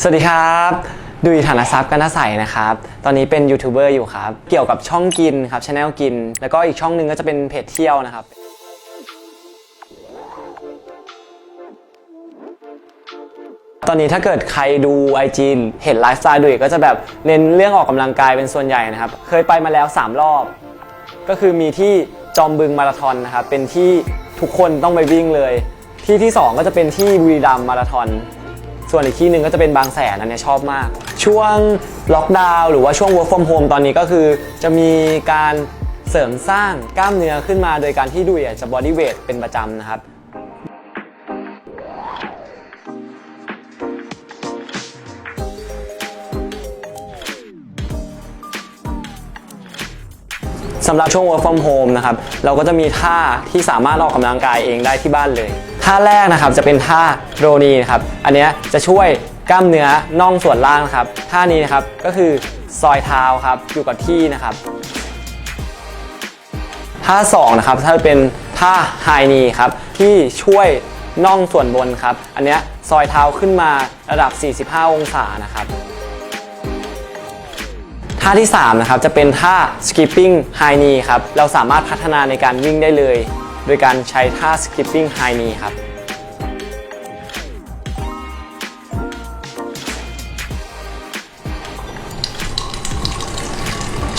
สวัสดีครับดุยฐานทรัพย์กันทศัยนะครับ ตอนนี้เป็นยูทูบเบอร์อยู่ครับ เกี่ยวกับช่องกินครับช anel กิน แล้วก็อีกช่องหนึ่งก็จะเป็นเพจเที่ยวนะครับ ตอนนี้ถ้าเกิดใครดู IG เห็นไลฟ์สไตล์ดุยก็จะแบบเน้นเรื่องออกกำลังกายเป็นส่วนใหญ่นะครับ เคยไปมาแล้ว 3 รอบ ก็คือมีที่จอมบึงมาราธอนนะครับ เป็นที่ทุกคนต้องไปวิ่งเลย ที่ที่ 2 ก็จะเป็นที่บุรีรัมย์มาราธอน ส่วนอีกที่หนึ่งก็จะเป็นบางแสนอันเนี้ยชอบมาก ช่วงล็อกดาวน์หรือว่าช่วง work from home ตอนนี้ก็คือจะมีการเสริมสร้างกล้ามเนื้อขึ้นมาโดยการที่ดุยจะ body weight เป็นประจำนะครับสำหรับช่วง work from home นะครับ เราก็จะมีท่าที่สามารถออกกำลังกายเองได้ที่บ้านเลย ท่าแรกนะครับจะเป็นท่าโรนีนะครับอันนี้จะช่วยกล้ามเนื้อน่องส่วนล่างนะครับท่านี้นะครับก็คือซอยเท้าครับอยู่กับที่นะครับท่า2นะครับถ้าเป็นท่าไฮนีครับที่ช่วยน่องส่วนบนครับ อันนี้ซอยเท้าขึ้นมาระดับ 45 องศานะครับท่าที่3นะครับจะเป็นท่า skipping high knee ครับเราสามารถพัฒนาในการวิ่งได้เลย โดยการใช้ท่า skipping high knee ครับ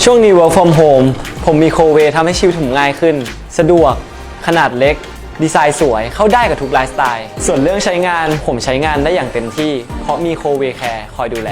ช่วงนี้ work from home ผมมีโคเวทำให้ชีวิตผมง่ายขึ้น สะดวก ขนาดเล็ก ดีไซน์สวยเข้าได้กับทุกไลฟ์สไตล์ ส่วนเรื่องใช้งานผมใช้งานได้อย่างเต็มที่ เพราะมีโคเวแคร์คอยดูแล